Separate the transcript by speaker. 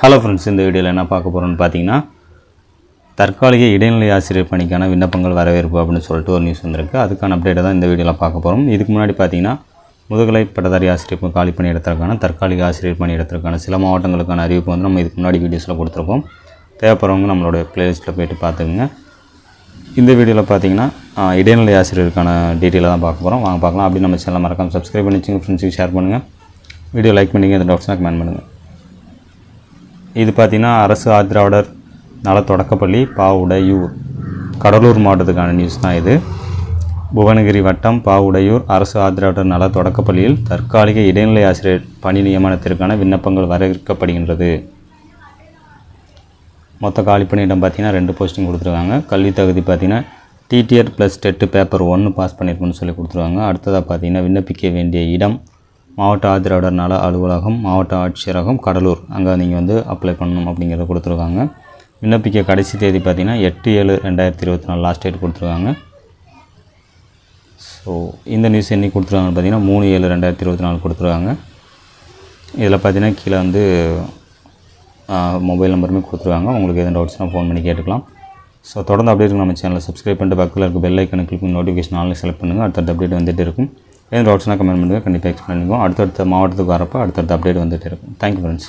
Speaker 1: Hello friends இந்த வீடியோவில் என்ன பார்க்க போகிறோம்னு பார்த்தீங்கன்னா தற்காலிக இடைநிலை ஆசிரியர் பணிக்கான விண்ணப்பங்கள் வரவேற்பு அப்படின்னு சொல்லிட்டு ஒரு நியூஸ் வந்திருக்கு. அதுக்கான அப்டேட்டை தான் இந்த வீடியோவில் பார்க்க போகிறோம் இதுக்கு முன்னாடி பார்த்தீங்கன்னா முதுகலை பட்டதாரி ஆசிரியர் காலி பணியிடத்திற்கான தற்காலிக ஆசிரியர் பணியிடத்திற்கான சில மாவட்டங்களுக்கான அறிவிப்பு வந்து நம்ம இதுக்கு முன்னாடி வீடியோஸில் கொடுத்துருப்போம் தேவைப்படுறவங்க நம்மளோட ப்ளேலிஸ்ட்டில் போயிட்டு பார்த்துக்குங்க. இந்த வீடியோவில் பார்த்தீங்கன்னா இடைநிலை ஆசிரியருக்கான டீட்டெயிலாக தான் பார்க்க போகிறோம் வாங்க பார்க்கலாம். அப்படி நம்ம சேனல் மறக்காமல் சப்ஸ்கிரைப் பண்ணி வச்சுங்க ஃப்ரெண்ட்ஸுக்கு ஷேர் பண்ணுங்கள் வீடியோ லைக் பண்ணிங்க இந்த டாக்ஸ்னால் கமெண்ட் பண்ணுங்கள் இது பார்த்திங்கன்னா அரசு ஆதிராவிடர் நல தொடக்கப்பள்ளி பாவுடையூர். கடலூர் மாவட்டத்துக்கான நியூஸ் தான் இது. புவனகிரி வட்டம் பாவுடையூர் அரசு ஆதிராவிடர் நல தொடக்கப்பள்ளியில் தற்காலிக இடைநிலை ஆசிரியர் பணி நியமனத்திற்கான விண்ணப்பங்கள் வரவேற்கப்படுகின்றது. மொத்த காலி பணியிடம் பார்த்தீங்கன்னா ரெண்டு போஸ்டிங் கொடுத்துருக்காங்க. கல்வி தகுதி பார்த்தீங்கன்னா டிடிஆர் ப்ளஸ் டெட்டு பேப்பர் ஒன்று பாஸ் பண்ணியிருக்குன்னு சொல்லி கொடுத்துருவாங்க அடுத்ததாக பார்த்தீங்கன்னா விண்ணப்பிக்க வேண்டிய இடம் மாவட்ட ஆதிராவிடர் நல அலுவலகம் மாவட்ட ஆட்சியரகம் கடலூர். அங்கே நீங்கள் வந்து அப்ளை பண்ணணும் அப்படிங்கிறத கொடுத்துருக்காங்க. விண்ணப்பிக்க கடைசி தேதி பார்த்தீங்கன்னா எட்டு ஏழு ரெண்டாயிரத்தி இருபத்தி நாலு லாஸ்ட் டேட் கொடுத்துருக்காங்க. ஸோ இந்த நியூஸ் என்னைக்கு கொடுத்துருக்காங்கன்னு பார்த்தீங்கன்னா மூணு ஏழு ரெண்டாயிரத்தி இருபத்தி நாலு கொடுத்துருக்காங்க. இதில் பார்த்தீங்கன்னா கீழே வந்து மொபைல் நம்பருமே கொடுத்துருக்காங்க. உங்களுக்கு எதுவும் டவுட்ஸ்னால் ஃபோன் பண்ணி கேட்டுக்கலாம். ஸோ தொடர்ந்து அப்டேட் நம்ம சேனலை சப்ஸ்கிரைப் பண்ணிட்டு பக்கத்தில் இருக்க பெல் ஐக்கனை கிளிக் பண்ணி நோட்டிஃபிகேஷன் ஆன்லைன் செலக்ட் பண்ணுங்கள் அடுத்தடுத்த அப்டேட் வந்துட்டு இருக்கும். ஏதாவது டவுட்ஸ்னால் கமெண்ட் பண்ணுங்கள் கண்டிப்பாக எக்ஸ்பிளைன் பண்ணுவோம். அடுத்தடுத்த மாவட்டத்துக்கு வரப்போ அடுத்தடுத்த அப்டேட் வந்துட்டு இருக்கும். Thank you friends